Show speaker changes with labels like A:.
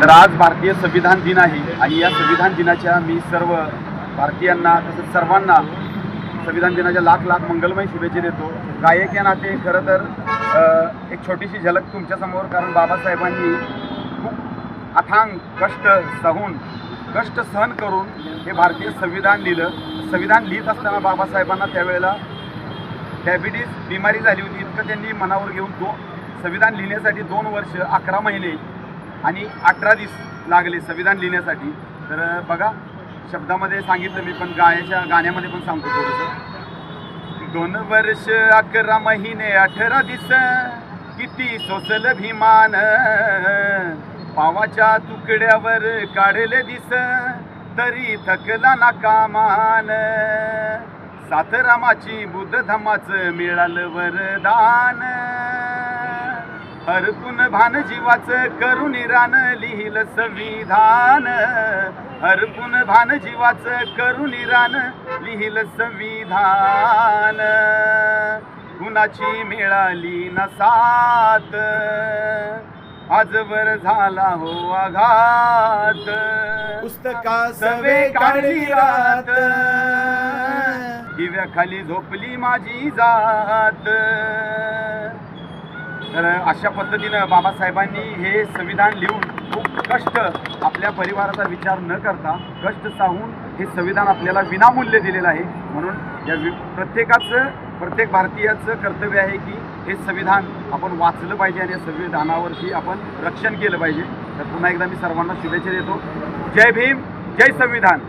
A: तर आज भारतीय संविधान दिन आहे आणि या संविधान दिनाच्या मी सर्व भारतीयांना तसंच सर्वांना संविधान दिनाच्या लाख लाख मंगलमय शुभेच्छा देतो. गायक या नाते खरं तर एक छोटीशी झलक तुमच्यासमोर कारण बाबासाहेबांनी खूप अथांग कष्ट सहून कष्ट सहन करून हे भारतीय संविधान लिहिलं. संविधान लिहित असताना बाबासाहेबांना त्यावेळेला डायबिटीज बिमारी झाली होती. इतकं त्यांनी मनावर घेऊन दो संविधान लिहिण्यासाठी दोन वर्ष अकरा महिने आणि अठरा दिवस लागले संविधान लिहिण्यासाठी. तर बघा शब्दामध्ये सांगितलं मी पण गायच्या गाण्यामध्ये पण सांगतो थोडंसं. दोन वर्ष अकरा महिने अठरा दिस किती सोसल भीमान पावाच्या तुकड्यावर काढले दिस तरी थकला ना कामान. सातरामाची बुद्ध धम्माचं मिळालं वरदान. हरपून भान जीवाचं करून रान लिहिलं संविधान. हरपून भान जीवाचं करून रान लिहिलं संविधान. कुणाची मिळाली न साथ? आजवर झाला हो आघात.
B: पुस्तका
A: सवे काढली रात. दिव्याखाली झोपली माझी जात. तर अशा पद्धतीनं बाबासाहेबांनी हे संविधान लिहून खूप कष्ट आपल्या परिवाराचा विचार न करता कष्ट साहून हे संविधान आपल्याला विनामूल्य दिलेलं आहे. म्हणून या वि प्रत्येकाचं प्रत्येक भारतीयाचं कर्तव्य आहे की हे संविधान आपण वाचलं पाहिजे आणि या संविधानावरती आपण रक्षण केलं पाहिजे. तर पुन्हा एकदा मी सर्वांना शुभेच्छा देतो. जय भीम जय संविधान.